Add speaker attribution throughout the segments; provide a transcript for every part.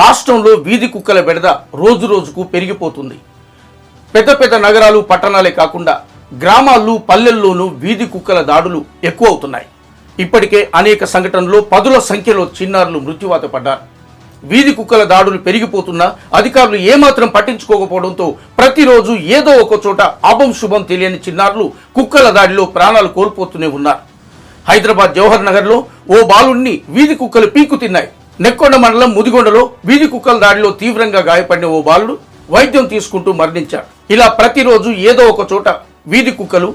Speaker 1: రాష్ట్రంలో వీధి కుక్కల బెడద రోజు రోజుకు పెరిగిపోతుంది. పెద్ద పెద్ద నగరాలు పట్టణాలే కాకుండా గ్రామాల్లో పల్లెల్లోనూ వీధి కుక్కల దాడులు ఎక్కువ అవుతున్నాయి ఇప్పటికే అనేక సంఘటనలు పదుల సంఖ్యలో చిన్నారులు మృత్యువాత పడ్డారు. వీధి కుక్కల దాడులు పెరిగిపోతున్నా అధికారులు ఏమాత్రం పట్టించుకోకపోవడంతో ప్రతిరోజు ఏదో ఒక చోట అభం శుభం తెలియని చిన్నారులు కుక్కల దాడిలో ప్రాణాలు కోల్పోతూనే ఉన్నారు. హైదరాబాద్ జవహర్ నగర్లో ఓ బాలుణ్ణి వీధి కుక్కలు పీకు తిన్నాయి నెక్కొండ మండలం ముదిగొండలో వీధి కుక్కల దాడిలో తీవ్రంగా గాయపడిన ఓ బాలుడు వైద్యం తీసుకుంటూ మరణించాడు. ఇలా ప్రతిరోజు ఏదో ఒక చోట వీధి కుక్కలు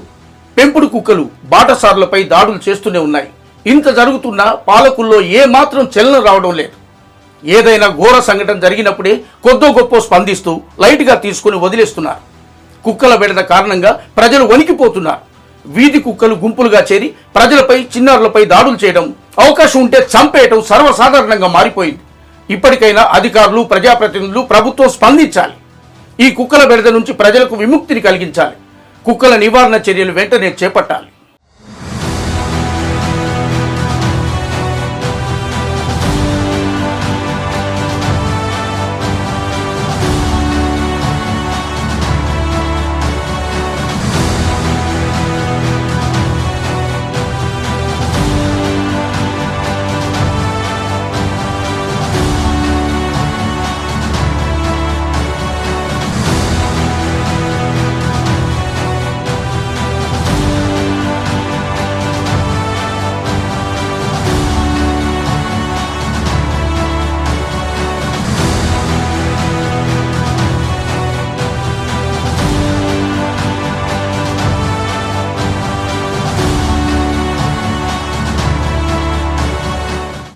Speaker 1: పెంపుడు కుక్కలు బాటసారులపై దాడులు చేస్తూనే ఉన్నాయి. ఇంత జరుగుతున్నా పాలకుల్లో ఏమాత్రం చలనం రావడం లేదు. ఏదైనా ఘోర సంఘటన జరిగినప్పుడే కొద్దో గొప్ప స్పందిస్తూ లైట్గా తీసుకుని వదిలేస్తున్నారు. కుక్కల బెడద కారణంగా ప్రజలు వణికిపోతున్నారు. వీధి కుక్కలు గుంపులుగా చేరి ప్రజలపై చిన్నారులపై దాడులు చేయడం అవకాశం ఉంటే చంపేయటం సర్వసాధారణంగా మారిపోయింది. ఇప్పటికైనా అధికారులు ప్రజాప్రతినిధులు ప్రభుత్వం స్పందించాలి. ఈ కుక్కల బెడద నుంచి ప్రజలకు విముక్తిని కలిగించాలి. కుక్కల నివారణ చర్యలు వెంటనే చేపట్టాలి.